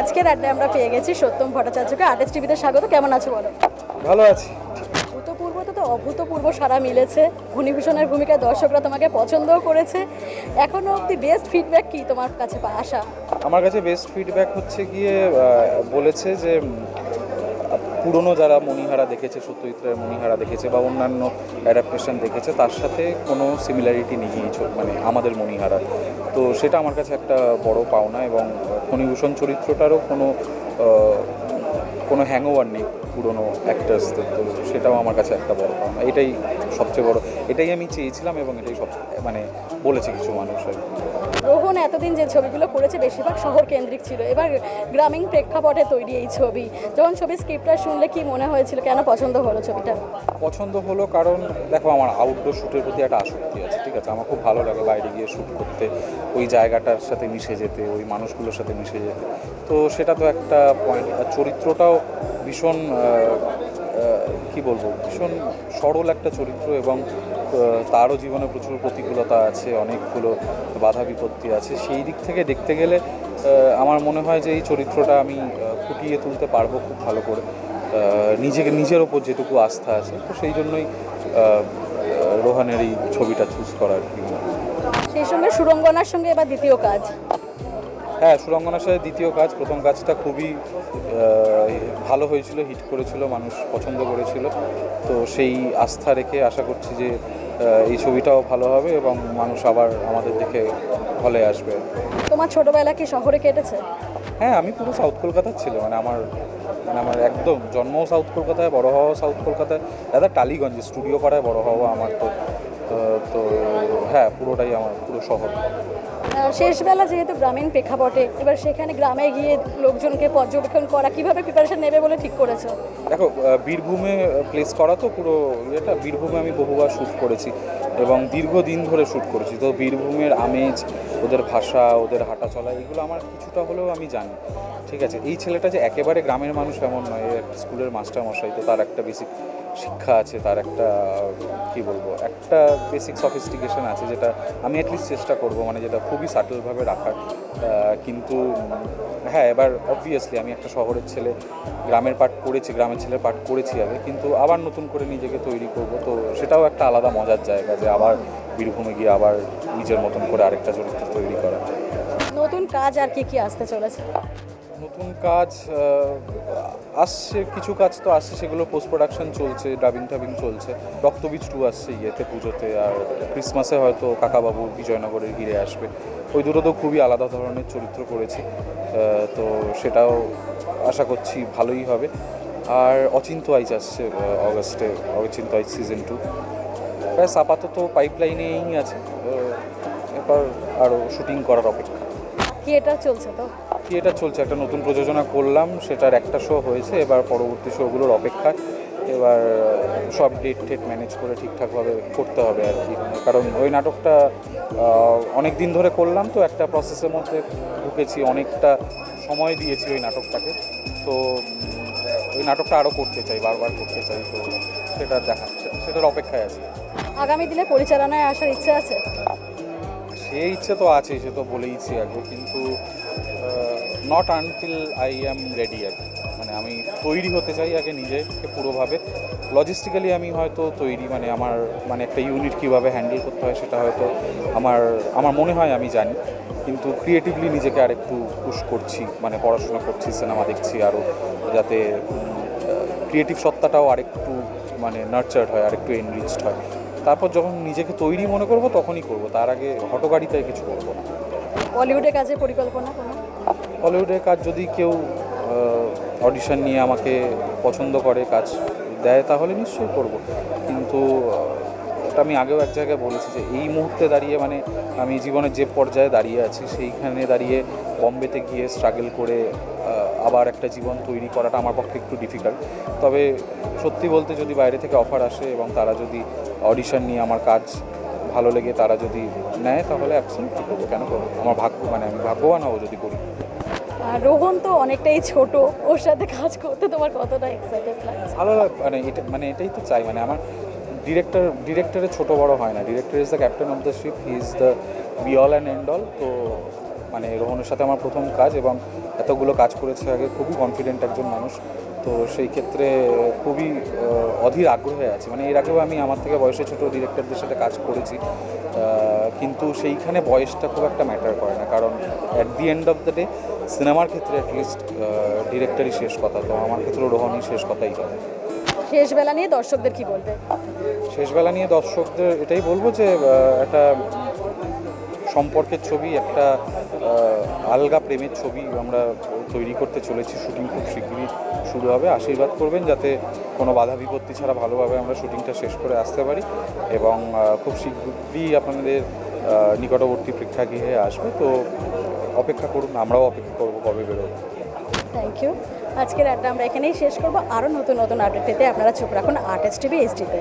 আজকের আড্ডায় আমরা পেয়ে গেছি সত্যম ভট্টাচার্যকে আর্টিস্ট টিভিতে স্বাগত। কেমন আছো বলো? ভালো আছি। ভূতপূর্ব তো তো অভূতপূর্ব সারা মিলেছে। ঘনীভূষণের ভূমিকায় দর্শকরা তোমাকে পছন্দও করেছে। এখনও অবধি বেস্ট ফিডব্যাক কি তোমার কাছে আসা আমার কাছে বেস্ট ফিডব্যাক হচ্ছে গিয়ে বলেছে যে পুরনো যারা মণিহারা দেখেছে, সত্যজিৎ রায়ের মণিহারা দেখেছে বা অন্যান্য অ্যাডাপ্টেশন দেখেছে, তার সাথে কোনো সিমিলারিটি নেই এই মানে আমাদের মণিহারা তো সেটা আমার কাছে একটা বড় পাওনা এবং ফণিভূষণ চরিত্রটারও কোনো কোনো হ্যাংওভার নেই পুরনো অ্যাক্টার্সদের তো সেটাও আমার কাছে একটা বড় পাওনা এটাই সবচেয়ে বড় এটাই আমি চেয়েছিলাম এবং এটাই সব মানে বলেছে কিছু মানুষ আর রোহন এতদিন যে ছবিগুলো করেছে বেশিরভাগ শহর কেন্দ্রিক ছিল। এবার গ্রামীণ প্রেক্ষাপটে তৈরি এই ছবি। যখন ছবির স্ক্রিপ্টটা শুনলে কি মনে হয়েছিল কেন পছন্দ হলো ছবিটা? পছন্দ হলো কারণ দেখো আমার আউটডোর শ্যুটের প্রতি একটা আসক্তি আছে। ঠিক আছে, আমার খুব ভালো লাগে বাইরে গিয়ে শ্যুট করতে, ওই জায়গাটার সাথে মিশে যেতে, ওই মানুষগুলোর সাথে মিশে যেতে। তো সেটা তো একটা পয়েন্ট আর চরিত্রটাও ভীষণ কি বলব, ভীষণ সরল একটা চরিত্র এবং তারও জীবনে প্রচুর প্রতিকূলতা আছে, অনেকগুলো বাধা বিপত্তি আছে। সেই দিক থেকে দেখতে গেলে আমার মনে হয় যে এই চরিত্রটা আমি ফুটিয়ে তুলতে পারব খুব ভালো করে। নিজেকে, নিজের ওপর যেটুকু আস্থা আছে, তো সেই জন্যই রোহানের এই ছবিটা চুজ করা আর কি সেই সঙ্গে সুরঙ্গনার সঙ্গে এবার দ্বিতীয় কাজ। হ্যাঁ সুরঙ্গনার সাথে দ্বিতীয় কাজ প্রথম কাজটা খুবই ভালো হয়েছিল হিট করেছিল মানুষ পছন্দ করেছিল। তো সেই আস্থা রেখে আশা করছি যে এই ছবিটাও ভালো হবে এবং মানুষ আবার আমাদের দেখে হলে আসবে। তোমার ছোটবেলা কি শহরে কেটেছে? হ্যাঁ আমি পুরো সাউথ কলকাতার ছিল মানে আমার মানে আমার একদম জন্ম সাউথ কলকাতায়, বড় হওয়াও সাউথ কলকাতায়। দাদা টালিগঞ্জে স্টুডিও পাড়ায় বড় হওয়া আমার তো, তো- হ্যাঁ পুরোটাই আমার, পুরো শহর। শেষবেলা যেহেতু গ্রামীণ প্রেক্ষাপটে, এবার সেখানে গ্রামে গিয়ে লোকজনকে পর্যবেক্ষণ করা, কীভাবে প্রিপারেশন নেবে বলে ঠিক করেছ? দেখো বীরভূমে প্লেস করা তো পুরো ইয়েটা, বীরভূমে আমি বহুবার শ্যুট করেছি এবং দীর্ঘদিন ধরে শ্যুট করেছি। তো বীরভূমের আমেজ, ওদের ভাষা, ওদের হাঁটা চলা, এগুলো আমার কিছুটা হলেও আমি জানি। ঠিক আছে? এই ছেলেটা যে একেবারে গ্রামের মানুষ এমন নয় স্কুলের মাস্টার মশাই, তো তার একটা বেসিক শিক্ষা আছে তার একটা কি বলব একটা বেসিক সফিস্টিকেশন আছে যেটা আমি অ্যাটলিস্ট চেষ্টা করব মানে যেটা খুবই সাটলভাবে রাখার। কিন্তু হ্যাঁ এবার অবভিয়াসলি আমি একটা শহরের ছেলে গ্রামের পাঠ করেছি গ্রামের ছেলের পাঠ করেছি আগে কিন্তু আবার নতুন করে নিজেকে তৈরি করব তো সেটাও একটা আলাদা মজার জায়গা যে আবার বীরভূমে গিয়ে আবার নিজের মতন করে আরেকটা চরিত্র তৈরি করা। নতুন কাজ আর কি কি আসতে চলেছে? নতুন কাজ আসছে, কিছু কাজ তো আসছে, সেগুলো পোস্ট প্রোডাকশন চলছে ডাবিং টাবিং চলছে। রক্তবীজ টু আসছে ইয়েতে, পুজোতে, আর ক্রিসমাসে হয়তো কাকাবাবু বিজয়নগরের ঘিরে আসবে। ওই দুটো তো খুবই আলাদা ধরনের চরিত্র করেছি। তো সেটাও আশা করছি ভালোই হবে। আর অচিন্ত আইচ আসছে অগস্টে অচিন্ত আইচ সিজন টু ব্যাস, আপাতত পাইপলাইনেই আছে। এবার আরও শুটিং করার অপেক্ষা। থিয়েটার চলছে তো? থিয়েটার চলছে, একটা নতুন প্রযোজনা করলাম, সেটার একটা শো হয়েছে, এবার পরবর্তী শোগুলোর অপেক্ষায়। এবার সব ডেট টেট ম্যানেজ করে ঠিকঠাকভাবে করতে হবে আর কি। কারণ ওই নাটকটা অনেক দিন ধরে করলাম, তো একটা প্রসেসের মধ্যে ঢুকেছি, অনেকটা সময় দিয়েছি ওই নাটকটাকে। তো ওই নাটকটা আরও করতে চাই, বারবার করতে চাই, তো সেটা দেখা, সেটার অপেক্ষায় আছি। আগামী দিনে পরিচালনায় আসার ইচ্ছে আছে? সে ইচ্ছে তো আছে, সে তো বলেইছি আগে, কিন্তু not until I am ready আগে। মানে আমি তৈরি হতে চাই আগে নিজেকে পুরোভাবে। লজিস্টিক্যালি আমি হয়তো তৈরি মানে আমার মানে একটা ইউনিট কীভাবে হ্যান্ডেল করতে হয় সেটা হয়তো আমার আমার মনে হয় আমি জানি। কিন্তু ক্রিয়েটিভলি নিজেকে আরেকটু পুশ করছি মানে পড়াশোনা করছি সিনেমা দেখছি আরও যাতে ক্রিয়েটিভ সত্তাটাও আরেকটু মানে নার্চার্ড হয়, আরেকটু এনরিচড হয়। তারপর যখন নিজেকে তৈরি মনে করব তখনই করব। তার আগে হটগাড়িতে কিছু করব না। বলিউডে কাজে পরিকল্পনা কোনো? হলিউডের কাজ যদি কেউ অডিশন নিয়ে আমাকে পছন্দ করে কাজ দেয় তাহলে নিশ্চয়ই করব। কিন্তু ওটা আমি আগেও এক জায়গায় বলেছি যে এই মুহূর্তে দাঁড়িয়ে মানে আমি জীবনের যে পর্যায়ে দাঁড়িয়ে আছি সেইখানে দাঁড়িয়ে বম্বেতে গিয়ে স্ট্রাগল করে আবার একটা জীবন তৈরি করাটা আমার পক্ষে একটু ডিফিকাল্ট তবে সত্যি বলতে যদি বাইরে থেকে অফার আসে এবং তারা যদি অডিশন নিয়ে আমার কাজ ভালো লেগে তারা যদি নেয় তাহলে অ্যাবসেন্ট করব। কেন করব? আমার ভাগ্য মানে আমি ভাগ্যবান হব যদি করি। আর রোহন তো অনেকটাই ছোট ওর সাথে কাজ করতে তোমার কতটা এক্সাইটেড লাগছে? ভালো লাগ- মানে এটা মানে এটাই তো চাই মানে আমার ডিরেক্টর ডিরেক্টরের ছোট বড় হয় না। Director is the captain of the ship he is the be all and end all তো মানে রোহনের সাথে আমার প্রথম কাজ এবং এতগুলো কাজ করেছে আগে খুবই কনফিডেন্ট একজন মানুষ। তো সেই ক্ষেত্রে খুবই অধীর আগ্রহে আছে। মানে এর আগেও আমি আমার থেকে বয়সে ছোট ডিরেক্টরদের সাথে কাজ করেছি। কিন্তু সেইখানে বয়সটা খুব একটা ম্যাটার করে না। কারণ at the end of the day সিনেমার ক্ষেত্রে অ্যাটলিস্ট ডিরেক্টরই শেষ কথা। তো আমার ক্ষেত্রেও রোহনই শেষ কথাই হবে। শেষবেলা নিয়ে দর্শকদের কি বলবে? শেষবেলা নিয়ে দর্শকদের এটাই বলব যে একটা সম্পর্কের ছবি, একটা আলগা প্রেমের ছবি আমরা তৈরি করতে চলেছি। শুটিং খুব শীঘ্রই শুরু হবে। আশীর্বাদ করবেন যাতে কোনো বাধা বিপত্তি ছাড়া ভালোভাবে আমরা শুটিংটা শেষ করে আসতে পারি এবং খুব শীঘ্রই আপনাদের নিকটবর্তী প্রেক্ষাগৃহে আসবে। তো অপেক্ষা করুন, আমরাও অপেক্ষা করব কবে বেরোবো। থ্যাংক ইউ আজকের আড্ডা আমরা এখানেই শেষ করব। আরও নতুন নতুন আপডেট পেতে আপনারা চোখ রাখুন আর্টিস্ট টিভি এইচডিতে